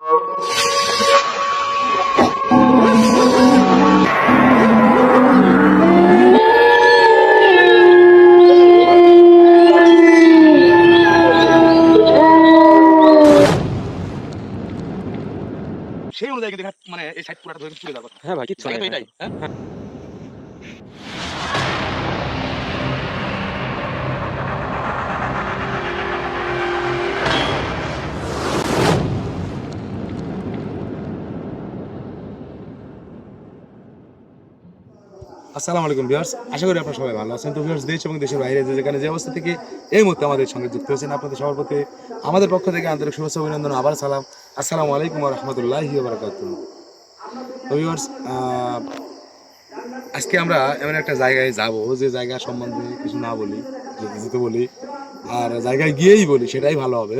সেই অনুযায়ী মানে এই সাইড পুরাটা ধরে দেওয়ার কথা হ্যাঁ ভাই কিচ্ছু হ্যাঁ। আসসালামু আলাইকুম ভিউয়ার্স, আশা করি আপনারা সবাই ভালো আছেন। তো ভিউয়ার্স, দেশ এবং দেশের বাইরে যে যেখানে যে অবস্থা থেকে এই মুহূর্তে আমাদের সঙ্গে যুক্ত হয়েছেন আপনাদের সবার প্রতি আমাদের পক্ষ থেকে আন্তরিক শুভেচ্ছা অভিনন্দন, আবার সালাম। আসসালামু আলাইকুম রহমতুল্লাহি বারাকাতু তো ভিউয়ার্স আজকে আমরা এমন একটা জায়গায় যাব যে জায়গা সম্বন্ধে কিছু না বলি যেতে বলি, আর জায়গায় গিয়েই বলি, সেটাই ভালো হবে।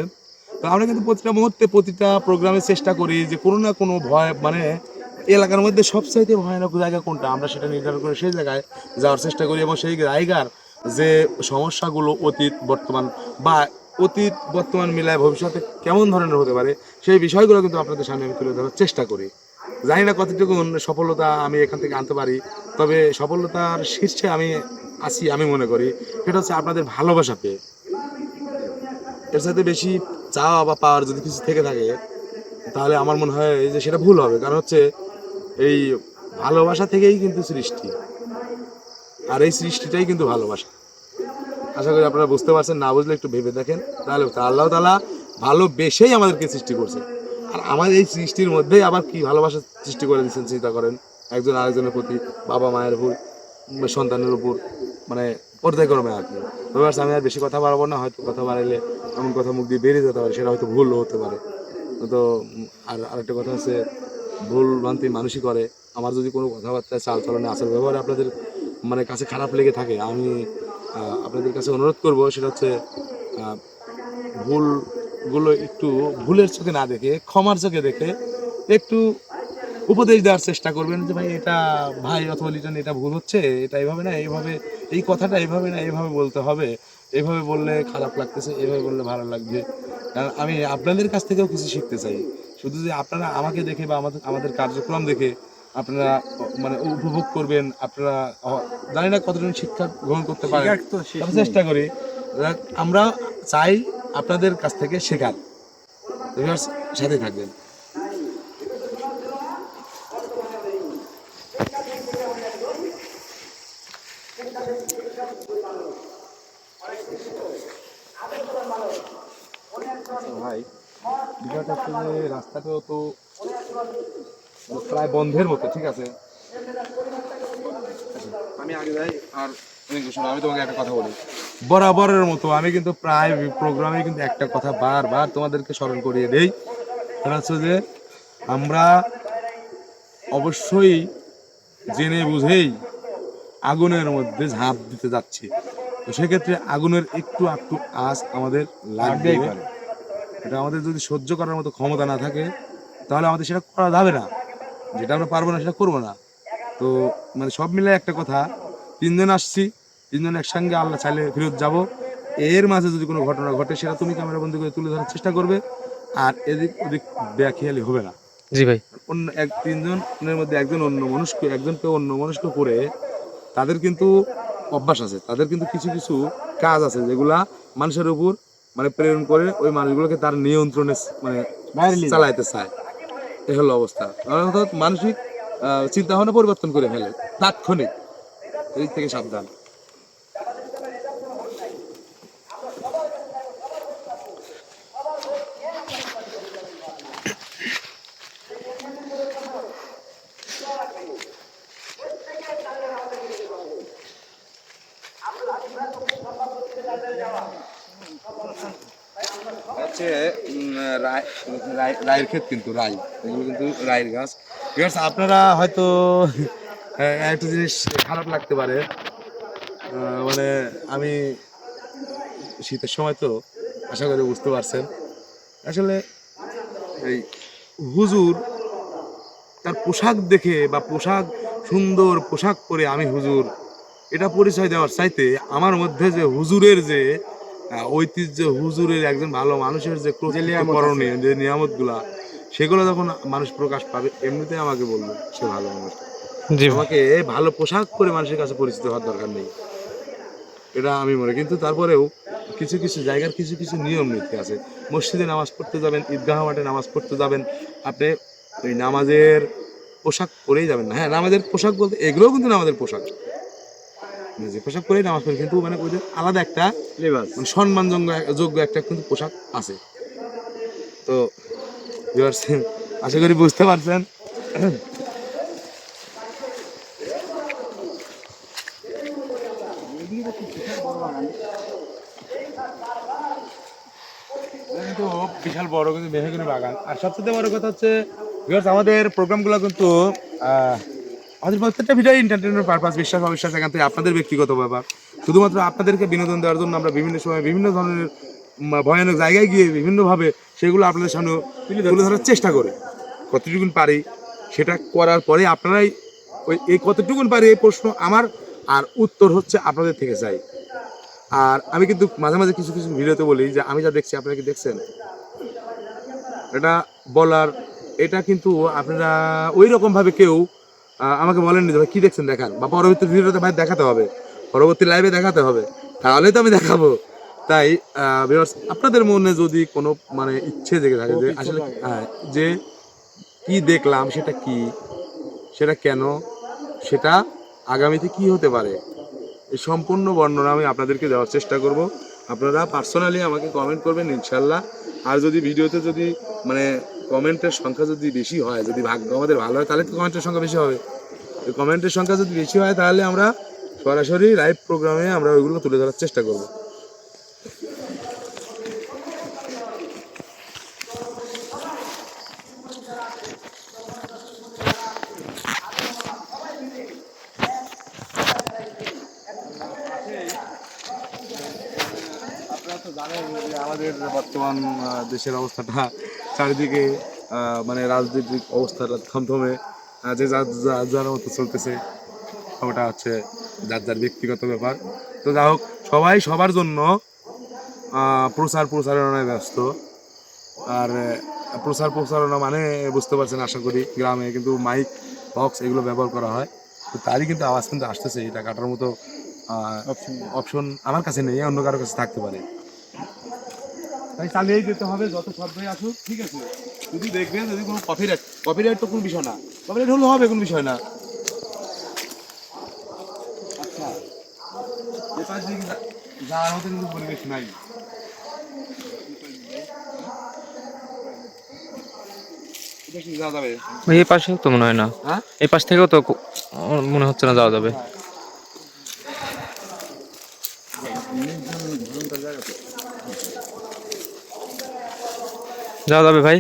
তো আমরা কিন্তু প্রতিটা মুহূর্তে প্রতিটা প্রোগ্রামে চেষ্টা করি যে কোনো না কোনো ভয় মানে এলাকার মধ্যে সবচাইতে ভয়ানক জায়গা কোনটা? আমরা সেটা নির্ধারণ করে সেই জায়গায় যাওয়ার চেষ্টা করি এবং সেই জায়গার যে সমস্যাগুলো অতীত, বর্তমান বা অতীত, বর্তমান, মিলায় ভবিষ্যতে কেমন ধরনের হতে পারে, সেই বিষয়গুলো কিন্তু আপনাদের সামনে আমি তুলে ধরার চেষ্টা করি। জানি না কতটুকু সফলতা আমি এখান থেকে আনতে পারি, তবে সফলতার শীর্ষে আমি আছি আমি মনে করি, সেটা হচ্ছে আপনাদের ভালোবাসা পেয়ে। এর সাথে বেশি চাওয়া বা পাওয়ার যদি কিছু থেকে থাকে, তাহলে আমার মনে হয় যে সেটা ভুল হবে। কারণ হচ্ছে এই ভালোবাসা থেকেই কিন্তু সৃষ্টি। আর এই সৃষ্টিটাই কিন্তু ভালোবাসা। আশা করি আপনারা বুঝতে পারছেন, না বুঝলে একটু ভেবে দেখেন। তাহলে আল্লাহ তালা ভালোবেসেই আমাদেরকে সৃষ্টি করছে। আর আমার এই সৃষ্টির মধ্যেই আবার কি ভালোবাসা সৃষ্টি করে দিচ্ছেন চিন্তা করেন। একজন আরেকজনের প্রতি বাবা মায়ের উপর, সন্তানের উপর মানে পর্যায়ক্রমে আর কি তবে আমি আর বেশি কথা বাড়াবো না, হয়তো কথা বাড়াইলে এমন কথা মুখ দিয়ে বেরিয়ে যেতে পারে, সেটা হয়তো ভুলও হতে পারে। তো, আর আরেকটা কথা হচ্ছে ভুল ভ্রান্তি মানুষই করে। আমার যদি কোনো কথাবার্তা চাল চলনে আচার ব্যবহারে আপনাদের মানে কাছে খারাপ লেগে থাকে, আমি আপনাদের কাছে অনুরোধ করব, সেটা হচ্ছে ভুলগুলো একটু ভুলের চোখে না দেখে, ক্ষমার চোখে দেখে, একটু উপদেশ দেওয়ার চেষ্টা করবেন যে, ভাই, এটা ভাই অথবা লিটন, এটা ভুল হচ্ছে, এটা এইভাবে না এইভাবে এই কথাটা এইভাবে না এইভাবে বলতে হবে। এভাবে বললে খারাপ লাগতেছে, এভাবে বললে ভালো লাগবে। কারণ আমি আপনাদের কাছ থেকেও কিছু শিখতে চাই। শুধু যে আপনারা আমাকে দেখে বা আমাদের আমাদের কার্যক্রম দেখে আপনারা মানে উপভোগ করবেন আপনারা জানি না কতজন শিক্ষা গ্রহণ করতে পারেন। আমি চেষ্টা করি আমরা চাই আপনাদের কাছ থেকে শেখার। সাথে থাকবেন ভাই বিষয়টা হচ্ছে যে রাস্তাটাও তো প্রায় বন্ধের মতো ঠিক আছে? আমি আগে যাই আর আমি তোমাকে একটা কথা বলি। বরাবরের মতো আমি কিন্তু প্রায় প্রোগ্রামে কিন্তু একটা কথা বারবার তোমাদেরকে স্মরণ করিয়ে দেই। সেটা হচ্ছে যে আমরা অবশ্যই জেনে বুঝেই আগুনের মধ্যে ঝাঁপ দিতে যাচ্ছি। তো সেক্ষেত্রে আগুনের একটু একটু আঁচ আমাদের লাগবেই পারে। এটা আমাদের যদি সহ্য করার মতো ক্ষমতা না থাকে তাহলে আমাদের সেটা করা যাবে না। যেটা আমরা পারব না সেটা করব না। তো মানে সব মিলে একটা কথা তিনজন আসছি তিনজন একসঙ্গে আল্লাহ চাইলে ফেরত যাব। এর মাঝে যদি কোনো ঘটনা ঘটে সেটা তুমি ক্যামেরা বন্দি করে তুলে ধরার চেষ্টা করবে। আর এদিক ওদিক বেখেয়ালি হবে না। জি ভাই। অন্য এক তিনজনের মধ্যে একজন অন্য মনস্ক একজনকে অন্য মনস্ক করে তাদের কিন্তু অভ্যাস আছে। তাদের কিন্তু কিছু কিছু কাজ আছে যেগুলা মানুষের উপর মানে প্রেরণ করে ওই মানুষগুলোকে তার নিয়ন্ত্রণে মানে চালাইতে চায়। এ হলো অবস্থা। অর্থাৎ মানসিক চিন্তা ভাবনা পরিবর্তন করে ফেলে তাৎক্ষণিক। এদিক থেকে সাবধান হচ্ছে উম, রায় রায়- রায়ের ক্ষেত কিন্তু রায় এগুলো কিন্তু রায়ের গাছ। ঠিক আছে আপনারা হয়তো একটা জিনিস খারাপ লাগতে পারে। মানে আমি শীতের সময় তো আশা করি বুঝতে পারছেন। আসলে এই হুজুর তার পোশাক দেখে বা পোশাক সুন্দর পোশাক পরে আমি হুজুর এটা পরিচয় দেওয়ার চাইতে আমার মধ্যে যে হুজুরের যে ঐতিহ্য হুজুরের একজন ভালো মানুষের যে করণীয় যে নিয়ামতগুলা সেগুলো যখন মানুষ প্রকাশ পাবে এমনিতে আমাকে বলবে সে ভালো মানুষ। আমাকে ভালো পোশাক পরে মানুষের কাছে পরিচিত হওয়ার দরকার নেই। এটা আমি মনে কিন্তু তারপরেও কিছু কিছু জায়গার কিছু কিছু নিয়ম নীতি আছে। মসজিদে নামাজ পড়তে যাবেন ঈদগাহ মাঠে নামাজ পড়তে যাবেন। আপনি ওই নামাজের পোশাক পরেই যাবেন না। হ্যাঁ নামাজের পোশাক বলতে এগুলোও কিন্তু নামাজের পোশাক। যে পোশাক পরেই নামাজ পড়ে কিন্তু মানে ওদের আলাদা একটা লেবাস। মানে সম্মানযোগ্য যোগ্য একটা কিন্তু পোশাক আছে। তো আশা করি বুঝতে পারছেন। বিশাল বড় কিন্তু মেহগনি বাগান। আর সবচেয়ে বড় কথা হচ্ছে আমাদের প্রোগ্রামগুলো কিন্তু আমাদের প্রত্যেকটা ভিডিও এন্টারটেনমেন্ট পারপাস বিশ্বাস, অবিশ্বাস এখান থেকে আপনাদের ব্যক্তিগত ব্যাপার। শুধুমাত্র আপনাদেরকে বিনোদন দেওয়ার জন্য আমরা বিভিন্ন সময় বিভিন্ন ধরনের ভয়ানক জায়গায় গিয়ে বিভিন্নভাবে সেগুলো আপনাদের সামনে তুলে ধরার চেষ্টা করি। কতটুকুন পারি সেটা করার পরে আপনারাই ওই এই কতটুকুন পারি এই প্রশ্ন আমার আর উত্তর হচ্ছে আপনাদের থেকে চাই। আর আমি কিন্তু মাঝে মাঝে কিছু কিছু ভিডিওতে বলি যে আমি যা দেখছি আপনারা কি দেখছেন? এটা বলার এটা কিন্তু আপনারা ওই রকমভাবে কেউ আমাকে বলেননি যে ভাই কি দেখছেন দেখান বা পরবর্তী ভিডিওতে ভাই দেখাতে হবে পরবর্তী লাইভে দেখাতে হবে তাহলে তো আমি দেখাবো। তাই আপনাদের মনে যদি কোনো মানে ইচ্ছে জেগে থাকে যে আসলে হ্যাঁ, যে কি দেখলাম সেটা কি? সেটা কেন? সেটা আগামীতে কি হতে পারে? এই সম্পূর্ণ বর্ণনা আমি আপনাদেরকে দেওয়ার চেষ্টা করব। আপনারা পার্সোনালি আমাকে কমেন্ট করবেন ইনশাল্লাহ আর যদি ভিডিওতে যদি মানে কমেন্টের সংখ্যা যদি বেশি হয় যদি ভাগ্য আমাদের ভালো হয় তাহলে তো কমেন্টের সংখ্যা বেশি হবে। কমেন্টের সংখ্যা যদি বেশি হয় তাহলে আমরা সরাসরি লাইভ প্রোগ্রামে আমরা ওইগুলো তুলে ধরার চেষ্টা করব আপনারা তো জানেন যে আমাদের বর্তমান আহ, দেশের অবস্থাটা চারিদিকে মানে রাজনৈতিক অবস্থাটা থমথমে যে যার যার যার মতো চলতেছে ওটা হচ্ছে যার যার ব্যক্তিগত ব্যাপার। তো যা হোক সবাই সবার জন্য প্রচার প্রচারণায় ব্যস্ত। আর প্রচার প্রচারণা মানে বুঝতে পারছেন আশা করি গ্রামে কিন্তু মাইক বক্স এগুলো ব্যবহার করা হয়। তো তারই কিন্তু আওয়াজ কিন্তু আসতেছে এটা কাটার মতো অপশন আমার কাছে নেই অন্য কারোর কাছে থাকতে পারে। তাই চালিয়েই যেতে হবে যত শব্দই আসুক ঠিক আছে? যদি দেখবেন যদি কোনো কপিরাইট কপিরাইট তো কোনো বিষয় না। কপিরাইট হলে হবে কোনো বিষয় না। আচ্ছা। যাওয়ার মতো কিন্তু পরিবেশ নাই। এই পাশেও তো মনে হয় না। হ্যাঁ? এই পাশ থেকেও তো মনে হচ্ছে না যাওয়া যাবে। যাওয়া যাবে ভাই।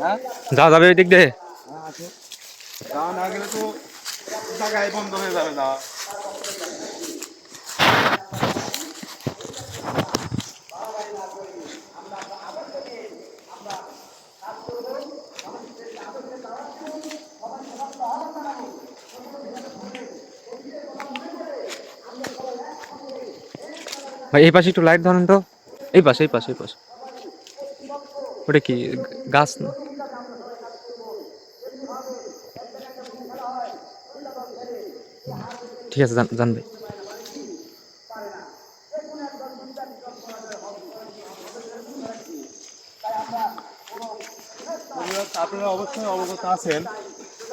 হ্যাঁ? যাওয়া যাবে ওই দিক দিয়ে। হ্যাঁ যাওয়া যাবে যাওয়া। ভাই এই পাশে একটু লাইট ধরেন তো। এই পাশে এই পাশে এই পাশে। ওটা কি গাছ না? ঠিক আছে জানবে। আপনারা অবশ্যই অবগত আছেন।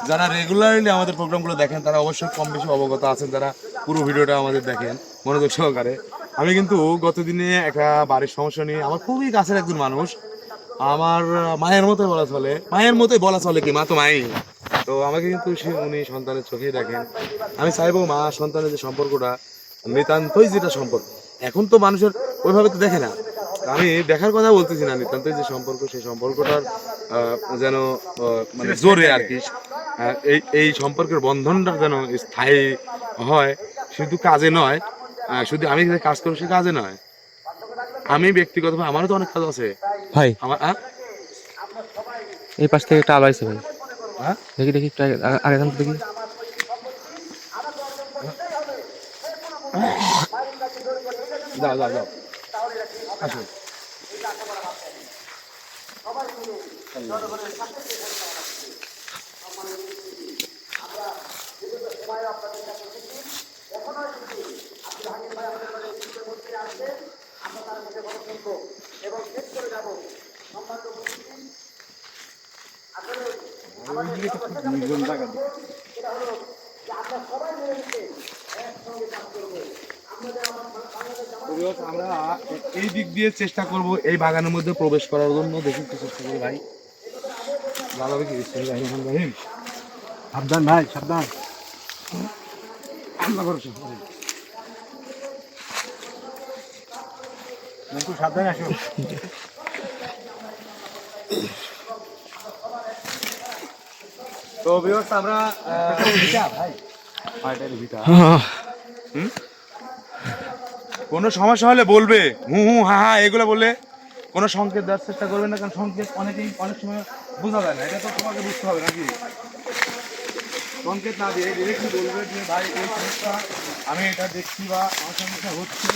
যারা রেগুলারলি আমাদের প্রোগ্রামগুলো দেখেন, তারা অবশ্যই কম বেশি অবগত আছেন, যারা পুরো ভিডিওটা আমাদের দেখেন, মনোযোগ সহকারে। আমি কিন্তু গতদিনে একটা বাড়ির সমস্যা নিয়ে, আমার খুবই কাছের একজন মানুষ আমার মায়ের মতোই বলা চলে। মায়ের মতোই বলা চলে কি মা তো মাই। তো আমাকে কিন্তু সে উনি সন্তানের চোখেই দেখেন। আমি চাইব মা সন্তানের যে সম্পর্কটা, নিতান্তই যেটা সম্পর্ক। এখন তো মানুষের ওইভাবে তো দেখে না। আমি দেখার কথা বলতেছি না, নিতান্তই যে সম্পর্ক, সেই সম্পর্কটার যেন মানে জোরে আর কি এই এই সম্পর্কের বন্ধনটা যেন স্থায়ী হয়, শুধু কাজে নয় শুধু আমি কাজ করব সে কাজে নয়। আমি ব্যক্তিগতভাবে আমারও তো অনেক কাজ আছে। ভাই। আমার এই পাশ থেকে একটা আলো আছে ভাই? দেখি দেখি আগে- জানতো দেখি। যাও যাও যাও। আসো আমরা এই দিক দিয়ে চেষ্টা করব এই বাগানের মধ্যে প্রবেশ করার জন্য। দেখি একটু চেষ্টা করি ভাই। ভালো কি? সাবধান ভাই সাবধান। আল্লাহ ভরসা। সাবধানে আসো। তো ভিউয়ার্স আমরা ভিটা ভাই। ভিটা। কোনো সমস্যা হলে বলবে। হু হু হা হা এগুলো বলে কোনো সংকেত দেওয়ার চেষ্টা করবেন না কারণ সংকেত অনেকেই অনেক সময় বোঝা যায় না। এটা তো তোমাকে বুঝতে হবে নাকি? সংকেত না দিয়ে ডিরেক্টলি বলবে যে ভাই এই সমস্যা আমি এটা দেখছি বা আমার সমস্যা হচ্ছে।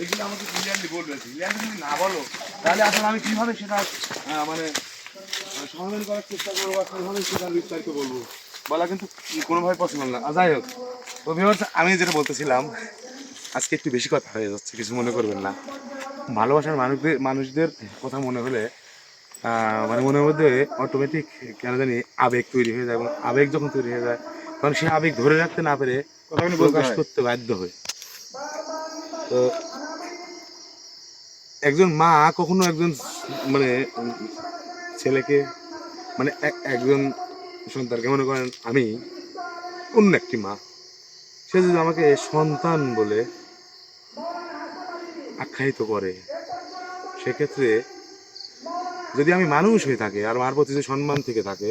এগুলো আমাকে ক্লিয়ারলি বলবে। ক্লিয়ারলি যদি না বলো তাহলে আসলে আমি কীভাবে সেটা মানে সমাধান করার চেষ্টা করব বা কীভাবে সেটা বিস্তারিত বলব বলা কিন্তু কোনোভাবে পসিবল না। যাই হোক তো আমি যেটা বলতেছিলাম আজকে একটু বেশি কথা হয়ে যাচ্ছে কিছু মনে করবেন না। ভালোবাসার মানুষদের মানুষদের কথা মনে হলে মানে মনের মধ্যে অটোমেটিক কেন জানি আবেগ তৈরি হয়ে যায় এবং আবেগ যখন তৈরি হয়ে যায় তখন সেই আবেগ ধরে রাখতে না পেরে প্রকাশ করতে বাধ্য হয়। তো একজন মা কখনো একজন মানে ছেলেকে মানে একজন সন্তানকে মনে করেন আমি, অন্য একটি মা, সে যদি আমাকে সন্তান বলে আখ্যায়িত করে, সেক্ষেত্রে যদি আমি মানুষ হয়ে থাকে আর মার প্রতি যে সম্মান থেকে থাকে,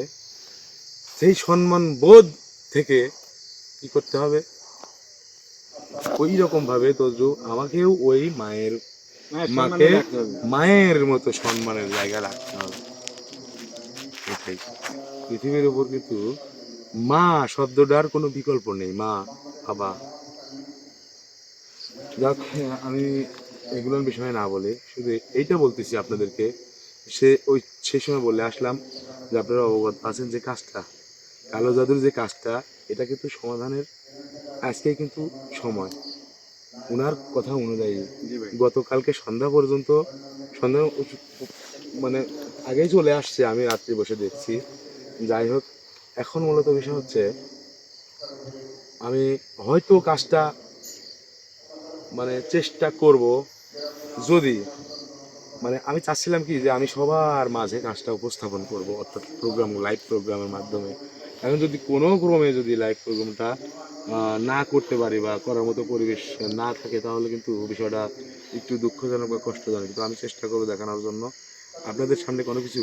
সেই সম্মান বোধ থেকে কি করতে হবে? ওই রকম ভাবে তো আমাকেও ওই মায়ের মাকে মায়ের মতো সম্মানের জায়গা রাখতে হবে। এটাই। পৃথিবীর উপর কিন্তু মা শব্দটার কোনো বিকল্প নেই মা বাবা। যাক আমি এগুলোর বিষয়ে না বলে শুধু এইটা বলতেছি আপনাদেরকে। সে ওই সে সময় বলে আসলাম যে আপনারা অবগত আছেন যে কাজটা কালো জাদুর যে কাজটা এটা কিন্তু সমাধানের আজকে কিন্তু সময়। ওনার কথা অনুযায়ী গতকালকে সন্ধ্যা পর্যন্ত সন্ধ্যা মানে আগেই চলে আসছে আমি রাত্রি বসে দেখছি। যাই হোক এখন মূলত বিষয় হচ্ছে আমি হয়তো কাজটা মানে চেষ্টা করব যদি মানে আমি চাচ্ছিলাম কি যে আমি সবার মাঝে কাজটা উপস্থাপন করব অর্থাৎ প্রোগ্রাম লাইভ প্রোগ্রামের মাধ্যমে। এখন যদি কোনো ক্রমে যদি লাইভ প্রোগ্রামটা না করতে পারি বা করার মতো পরিবেশ না থাকে তাহলে কিন্তু বিষয়টা একটু দুঃখজনক বা কষ্টজনক। কিন্তু আমি চেষ্টা করব দেখানোর জন্য। আপনাদের সামনে কোনো কিছু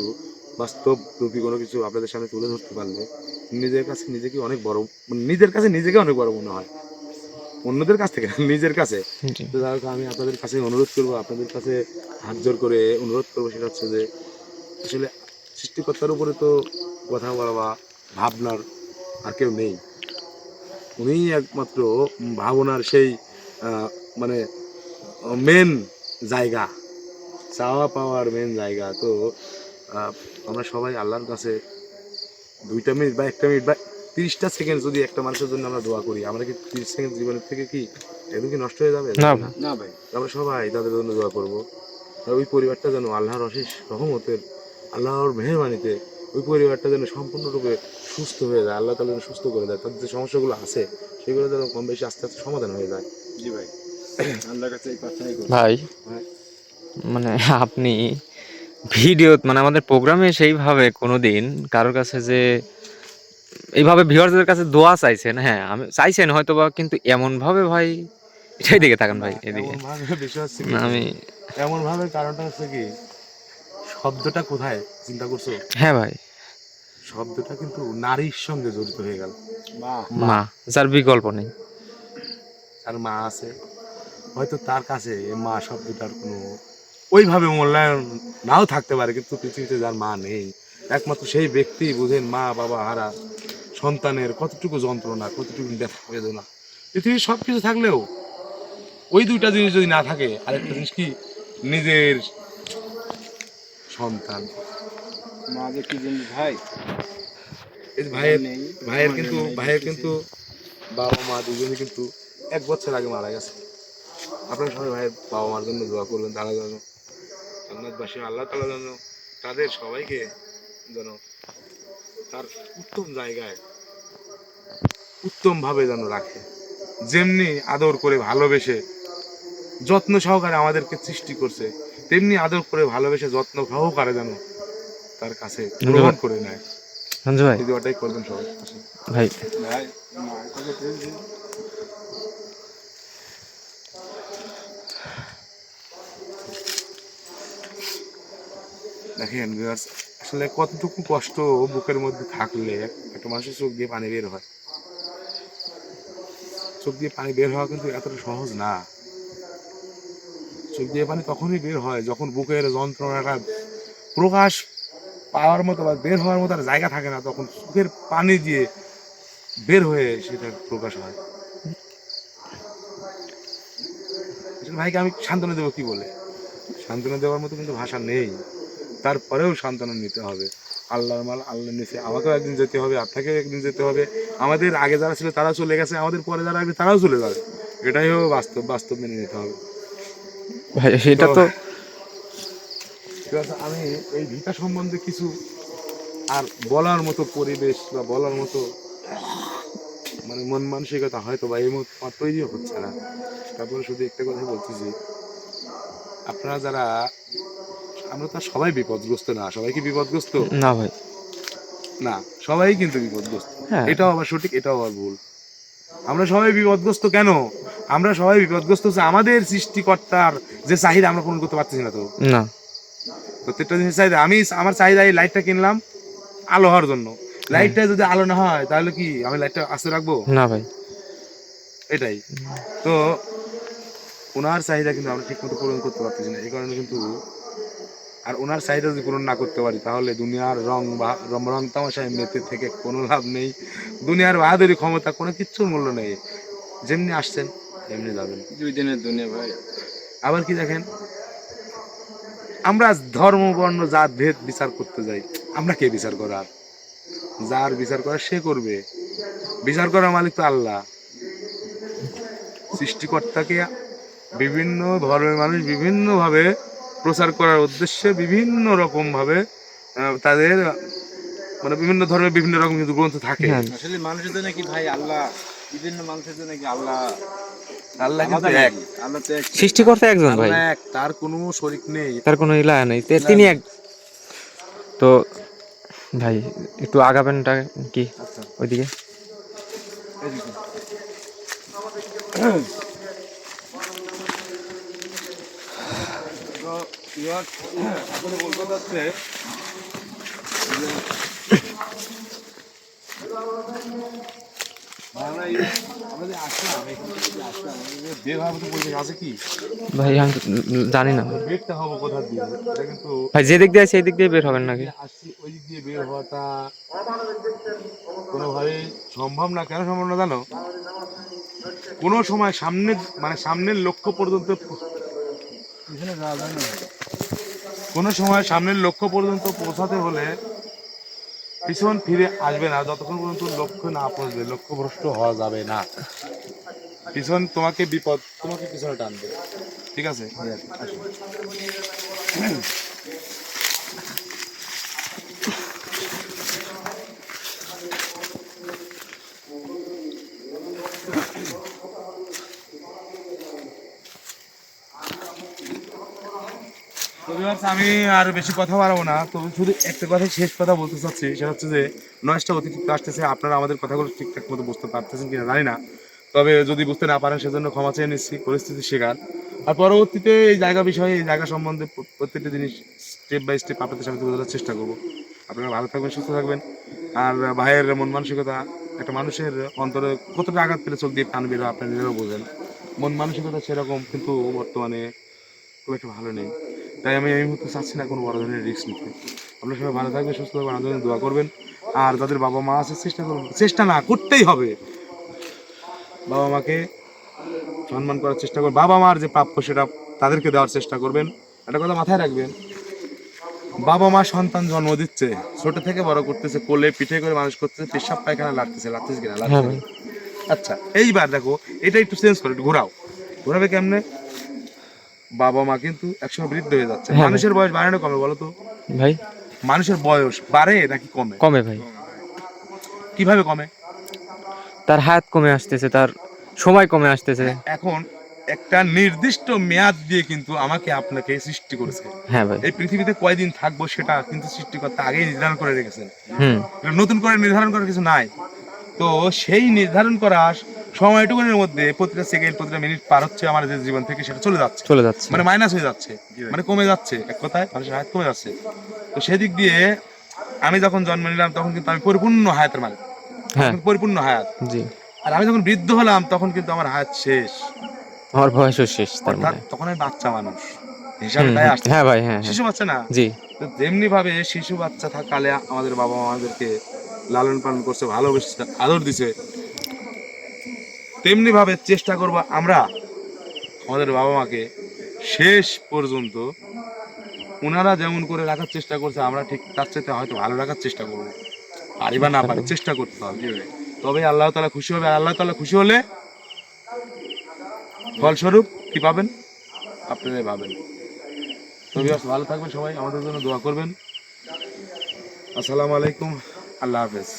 বাস্তব রূপী কোনো কিছু আপনাদের সামনে তুলে ধরতে পারলে নিজের কাছে নিজেকে অনেক বড় মানে নিজের কাছে নিজেকে অনেক বড় মনে হয়। অন্যদের কাছ থেকে নিজের কাছে। তো আমি আপনাদের কাছে অনুরোধ করব আপনাদের কাছে হাত জোর করে অনুরোধ করব সেটা হচ্ছে যে আসলে সৃষ্টিকর্তার উপরে তো কথা বলা বা ভাবনার আর কেউ নেই। উনিই একমাত্র ভাবনার সেই মানে মেন জায়গা চাওয়া পাওয়ার মেন জায়গা। তো আমরা সবাই আল্লাহর কাছে দুইটা মিনিট বা একটা মিনিট বা তিরিশটা সেকেন্ড যদি একটা মানুষের জন্য আমরা দোয়া করি আমরা কি তিরিশ সেকেন্ড জীবনের থেকে কি একদম কি নষ্ট হয়ে যাবে? না। না ভাই। আমরা সবাই তাদের জন্য দোয়া করব। আর ওই পরিবারটা যেন আল্লাহর অশেষ রহমতের আল্লাহর মেহরবানিতে ওই পরিবারটা যেন সম্পূর্ণরূপে সুস্থ হয়ে যায় আল্লাহ তালা সুস্থ করে দেয় তাদের যে সমস্যাগুলো আছে সেগুলো যেন কম বেশি আস্তে আস্তে সমাধান হয়ে যায়। জি ভাই আল্লাহর কাছে এই প্রার্থনাই করি ভাই হ্যাঁ। মানে আপনি ভিডিও মানে আমাদের প্রোগ্রামে সেইভাবে কোনোদিন কারোর কাছে যে এইভাবে ভিউয়ারদের কাছে দোয়া চাইছেন হ্যাঁ আমি চাইছেন হয়তো বা কিন্তু এমন ভাবে ভাই এটাই দিকে থাকেন ভাই এদিকে। আমি এমন ভাবে কারণটা হচ্ছে কি শব্দটা কোথায় চিন্তা করছ? হ্যাঁ ভাই। শব্দটা কিন্তু নারীর সঙ্গে জড়িত হয়ে গেল। মা। যার বিকল্প নেই। তার মা আছে হয়তো তার কাছে এই মা শব্দটার কোনো ওইভাবে মূল্যায়ন নাও থাকতে পারে কিন্তু পৃথিবীতে যার মা নেই। একমাত্র সেই ব্যক্তি বুঝেন মা বাবা হারা সন্তানের কতটুকু যন্ত্রণা কতটুকু ব্যথা বেদনা। পৃথিবীর সব কিছু থাকলেও ওই দুইটা জিনিস যদি না থাকে আরেকটা জিনিস কি? নিজের সন্তান। মা যে কি জিনিস ভাই? ভাইয়ের ভাইয়ের কিন্তু ভাইয়ের কিন্তু বাবা মা দুজনে কিন্তু এক বছর আগে মারা গেছে। আপনারা সবাই ভাইয়ের বাবা মার জন্য দোয়া করবেন তারা যেন জান্নাতবাসী আল্লাহ তালা যেন তাদের সবাইকে যেন তার উত্তম জায়গায় উত্তম ভাবে যেন রাখে। যেমনি আদর করে ভালোবেসে যত্ন সহকারে আমাদেরকে সৃষ্টি করছে তেমনি আদর করে ভালোবেসে যত্ন সহকারে যেন তার কাছে গ্রহণ করে নেয়। সঞ্জু ভাই। দোয়াটাই করবেন সবাই। ভাই। দেখেন viewers, আসলে কতটুকু কষ্ট বুকের মধ্যে থাকলে একটা মানুষের চোখ দিয়ে পানি বের হয়। চোখ দিয়ে পানি বের হওয়া কিন্তু এতটা সহজ না। চোখ দিয়ে পানি তখনই বের হয় যখন বুকের যন্ত্রণাটা প্রকাশ পাওয়ার মতো বা বের হওয়ার মতো আর জায়গা থাকে না তখন চোখের পানি দিয়ে বের হয়ে সেটা প্রকাশ হয়। ভাইকে আমি সান্ত্বনা দেবো কি বলে? সান্ত্বনা দেওয়ার মতো কিন্তু ভাষা নেই। তারপরেও সান্ত্বনা নিতে হবে। আল্লাহর মাল আল্লাহ নিচে আমাকেও একদিন যেতে হবে আপনাকেও একদিন যেতে হবে। আমাদের আগে যারা ছিল তারা চলে গেছে আমাদের পরে যারা আসবে তারাও চলে যাবে। এটাই হলো বাস্তব বাস্তব মেনে নিতে হবে। ভাই সেটা তো ঠিক আছে, আমি এই ভিটা সম্বন্ধে কিছু আর বলার মতো পরিবেশ বা বলার মতো মানে মন মানসিকতা হয়তো বা এই আমার তৈরিও হচ্ছে না। তারপরে শুধু একটা কথাই বলতেছি আপনারা যারা আমরা তো সবাই বিপদগ্রস্ত না। সবাই কি বিপদগ্রস্ত? না ভাই। না সবাই কিন্তু বিপদগ্রস্ত। হ্যাঁ। এটাও আবার সঠিক এটাও আবার ভুল। আমরা সবাই বিপদগ্রস্ত কেন? আমরা সবাই বিপদগ্রস্ত হচ্ছে আমাদের সৃষ্টিকর্তার যে চাহিদা আমরা পূরণ করতে পারতেছি না তো। না। প্রত্যেকটা জিনিস চাহিদা। আমি আমার চাহিদা এই লাইটটা কিনলাম আলো হওয়ার জন্য লাইটটা যদি আলো না হয় তাহলে কি আমি লাইটটা আস্তে রাখব? না ভাই। এটাই। তো ওনার চাহিদা কিন্তু আমরা ঠিক মতো পূরণ করতে পারতেছি না। এই কারণে কিন্তু আর ওনার চাহিদা যদি পূরণ না করতে পারি তাহলে দুনিয়ার রং বা রং রং তামাশায় মেতে থেকে কোনো লাভ নেই। দুনিয়ার বাহাদুরি ক্ষমতা কোনো কিচ্ছুর মূল্য নেই। যেমনি আসছেন এমনি যাবেন। দুই দিনের দুনিয়া ভাই। আবার কি দেখেন? আমরা ধর্ম বর্ণ জাত ভেদ বিচার করতে যাই আমরা কে বিচার করার? যার বিচার করার সে করবে। বিচার করার মালিক তো আল্লাহ। সৃষ্টিকর্তাকে বিভিন্ন ধর্মের মানুষ বিভিন্নভাবে প্রচার করার উদ্দেশ্যে বিভিন্ন রকম ভাবে আহ, তাদের মানে বিভিন্ন ধর্মের বিভিন্ন রকম কিন্তু গ্রন্থ থাকে। আসলে মানুষের জন্য কি ভাই আল্লাহ বিভিন্ন মানুষের জন্য কি আল্লাহ আল্লাহ কিন্তু এক। সৃষ্টিকর্তা একজন ভাই। এক তার কোনো শরিক নেই। তার কোনো ইলা নেই। তিনি এক। তো ভাই একটু আগাবেনটা কি? আচ্ছা। ওইদিকে। বলতে ভাই আমি জানি না। বেরটা হব কোথা দিয়ে এটা কিন্তু ভাই যে দিক দিয়ে সেই দিক দিয়ে বের হবেন নাকি? আসছি ওই দিক দিয়ে বের হওয়াটা কোনোভাবেই সম্ভব না। কেন সম্ভব না জানো? কোনো সময় সামনে মানে সামনের লক্ষ্য পর্যন্ত পিছনে যাওয়া যায় না কোনো সময় সামনের লক্ষ্য পর্যন্ত পৌঁছাতে হলে পিছন ফিরে আসবে না, যতক্ষণ পর্যন্ত লক্ষ্য না পড়বে লক্ষ্যভ্রষ্ট হওয়া যাবে না। পিছন তোমাকে বিপদ, তোমাকে পিছনে টানবে। ঠিক আছে? আসো। আমি আর বেশি কথা বাড়াবো না। তো শুধু একটা কথাই শেষ কথা বলতে চাচ্ছি, সেটা হচ্ছে যে নয়েজটা অতিরিক্ত আসতেছে আপনারা আমাদের কথাগুলো ঠিকঠাক মতো বুঝতে পারতেছেন কিনা জানি না। তবে যদি বুঝতে না পারেন, সেজন্য ক্ষমা চেয়ে নিচ্ছি, পরিস্থিতি শেখার আর পরবর্তীতে এই জায়গা বিষয়ে, এই জায়গা সম্বন্ধে প্রত্যেকটা জিনিস স্টেপ বাই স্টেপ আপনাদের সামনে তুলে চেষ্টা করব। আপনারা ভালো থাকবেন, সুস্থ থাকবেন। আর ভাইয়ের মন মানসিকতা, একটা মানুষের অন্তরে কতটা আঘাত পেলে চোখ দিয়ে টান বেরো আপনারা নিজেরাও বোঝেন। মন মানসিকতা সেরকম, কিন্তু বর্তমানে খুব একটা ভালো নেই। তাই আমি এই মুহূর্তে চাচ্ছি না কোনো বড় ধরনের রিস্ক নিতে। আপনারা সবাই ভালো থাকবেন সুস্থ থাকবেন জন্য দোয়া করবেন। আর তাদের বাবা মা আছে চেষ্টা করবেন চেষ্টা না করতেই হবে। বাবা মাকে সম্মান করার চেষ্টা করবেন বাবা মার যে প্রাপ্য সেটা তাদেরকে দেওয়ার চেষ্টা করবেন। একটা কথা মাথায় রাখবেন বাবা মা সন্তান জন্ম দিচ্ছে ছোট থেকে বড় করতেছে কোলে পিঠে করে মানুষ করতেছে পেশাব পায়খানা লাগতেছে লাগতেছে কিনা হ্যাঁ লাগতেছে আচ্ছা এইবার দেখো এটা একটু চেঞ্জ করো একটু ঘোরাও। ঘোরাবে কেমনে? বাবা মা কিন্তু একসময় বৃদ্ধ হয়ে যাচ্ছে। হ্যাঁ। মানুষের বয়স বাড়ে না কমে বলো তো? ভাই? মানুষের বয়স বাড়ে নাকি কমে? কমে ভাই। কীভাবে কমে? তার হাত কমে আসতেছে তার সময় কমে আসতেছে। এখন একটা নির্দিষ্ট মেয়াদ দিয়ে কিন্তু আমাকে আপনাকে সৃষ্টি করেছে। হ্যাঁ ভাই। এই পৃথিবীতে কয়দিন থাকব সেটা কিন্তু সৃষ্টিকর্তা আগেই নির্ধারণ করে রেখেছেন। হুম। নতুন করে নির্ধারণ করার কিছু নাই। তো সেই নির্ধারণ করা সময়টুকুনের মধ্যে প্রতিটা সেকেন্ড প্রতিটা মিনিট পার হচ্ছে আমার যে জীবন থেকে সেটা চলে যাচ্ছে। চলে যাচ্ছে। মানে মাইনাস হয়ে যাচ্ছে। মানে কমে যাচ্ছে। এক কথায় মানুষের হায়াত কমে যাচ্ছে। তো সেদিক দিয়ে আমি যখন জন্ম নিলাম তখন কিন্তু আমি পরিপূর্ণ হায়াতের মালিক। হ্যাঁ। পরিপূর্ণ হায়াত। জি। আর আমি যখন বৃদ্ধ হলাম তখন কিন্তু আমার হায়াত শেষ। আমার বয়সও শেষ অর্থাৎ মানে। তখন আমি বাচ্চা মানুষ। হিসাবে তাই আসছে। হ্যাঁ ভাই হ্যাঁ হ্যাঁ। শিশু বাচ্চা না। জি। তো তেমনি ভাবে শিশু বাচ্চা থাকালে আমাদের বাবা মা আমাদেরকে লালন পালন করছে ভালোবেসে আদর দিছে তেমনি ভাবে চেষ্টা করব আমরা আমাদের বাবা মাকে শেষ পর্যন্ত ওনারা যেমন করে রাখার চেষ্টা করছে, আমরা ঠিক তার চাইতে হয়তো ভালো রাখার চেষ্টা করব। পারি বা না পারি, চেষ্টা করতে হবে তবে আল্লাহ তালা খুশি হবে আল্লাহ তালা খুশি হলে ফলস্বরূপ কি পাবেন? আপনারাই পাবেন। তবে ভালো থাকবেন সবাই, আমাদের জন্য দোয়া করবেন। আসসালামু আলাইকুম, আল্লাহ হাফেজ।